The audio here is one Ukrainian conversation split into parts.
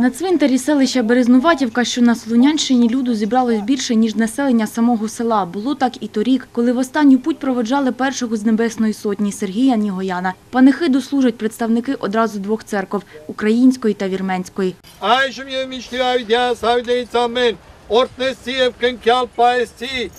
На цвинтарі селища Березнуватівка, що на Слунянщині, люду зібралось більше, ніж населення самого села. Було так і торік, коли в останню путь проводжали першого з Небесної Сотні Сергія Нігояна. Панихиду служать представники одразу двох церков – української та вірменської. Айшем є мічтя віддя савдейця мен. Ортне сіє в кенкял паесті.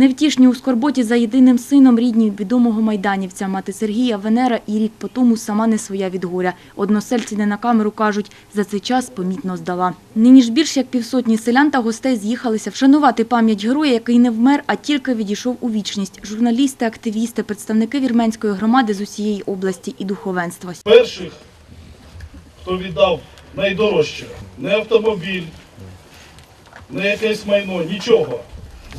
Невтішні у скорботі за єдиним сином рідні відомого майданівця, мати Сергія Венера і рік по тому сама не своя від горя. Односельці не на камеру кажуть, за цей час помітно здала. Нині ж більш як півсотні селян та гостей з'їхалися вшанувати пам'ять героя, який не вмер, а тільки відійшов у вічність. Журналісти, активісти, представники вірменської громади з усієї області і духовенства. перших, хто віддав найдорожче, не автомобіль, не якесь майно, нічого,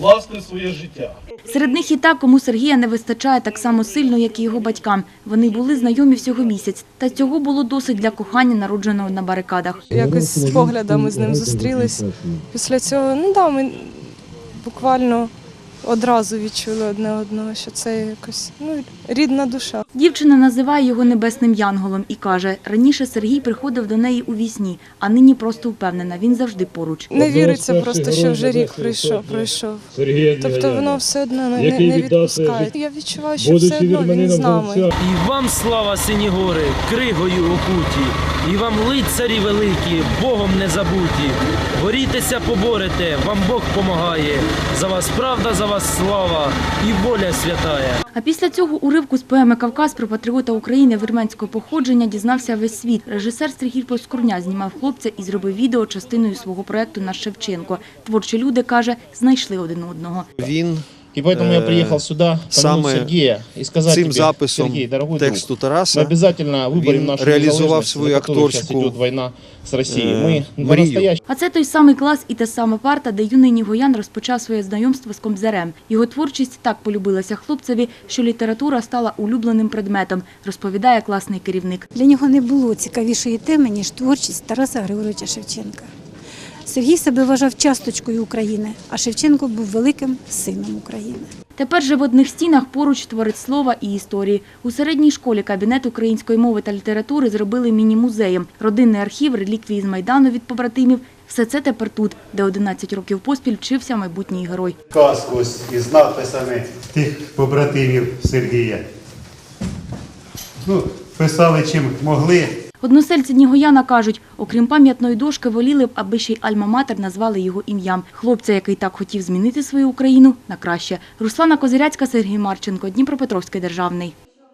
власне своє життя. Серед них і та, кому Сергія не вистачає так само сильно, як і його батькам. Вони були знайомі всього місяць, та цього було досить для кохання, народженого на барикадах. якось з поглядами з ним зустрілись. Після цього, ну да, ми буквально одразу відчули одне одного, що це якось ну, рідна душа. Дівчина називає його небесним янголом і каже, раніше Сергій приходив до неї у вісні, а нині просто впевнена, він завжди поруч. Не віриться просто, що вже рік прийшов, пройшов. Тобто воно все одно не, не, не відпускає. Я відчуваю, що все одно він з нами. І вам слава сині гори, кригою окуті, і вам лицарі великі, Богом не забуті. Борітеся, поборете, вам Бог помагає. За вас правда, за вас слава і воля святая. А після цього уривку з поеми «Кавказ» про патріота України вірменського походження дізнався весь світ. Режисер Сергій Поскурня знімав хлопця і зробив відео частиною свого проекту на Шевченко». Творчі люди, каже, знайшли один одного. Він И поэтому я Э, приехал сюда, помянуть саме Сергея, и сказать цим тебе, записом Сергей, дорогой тексту друг, мы Тараса обязательно выборем він нашу реалізував незалежность, свою за которую сейчас акторську, идет война с Россией. э, Мы мрію. по-настоящему А це той самий клас і та сама парта, де юний Нігоян розпочав своє знайомство з Кобзарем. Його творчість так полюбилася хлопцеві, що література стала улюбленим предметом, розповідає класний керівник. Для нього не було цікавішої теми, ніж творчість Тараса Григоровича Шевченка. Сергій себе вважав часточкою України, а Шевченко був великим сином України. Тепер же в одних стінах поруч творить слова і історії. У середній школі кабінет української мови та літератури зробили міні-музеєм. Родинний архів, реліквії з Майдану від побратимів. Все це тепер тут, де 11 років поспіль вчився майбутній герой. казку із надписами тих побратимів Сергія. Ну, писали чим могли. Односельці Нігояна кажуть, окрім пам'ятної дошки, воліли б, аби ще й Альма-Матер назвали його ім'ям. Хлопця, який так хотів змінити свою Україну, на краще. Руслана Козиряцька, Сергій Марченко, Дніпропетровський державний.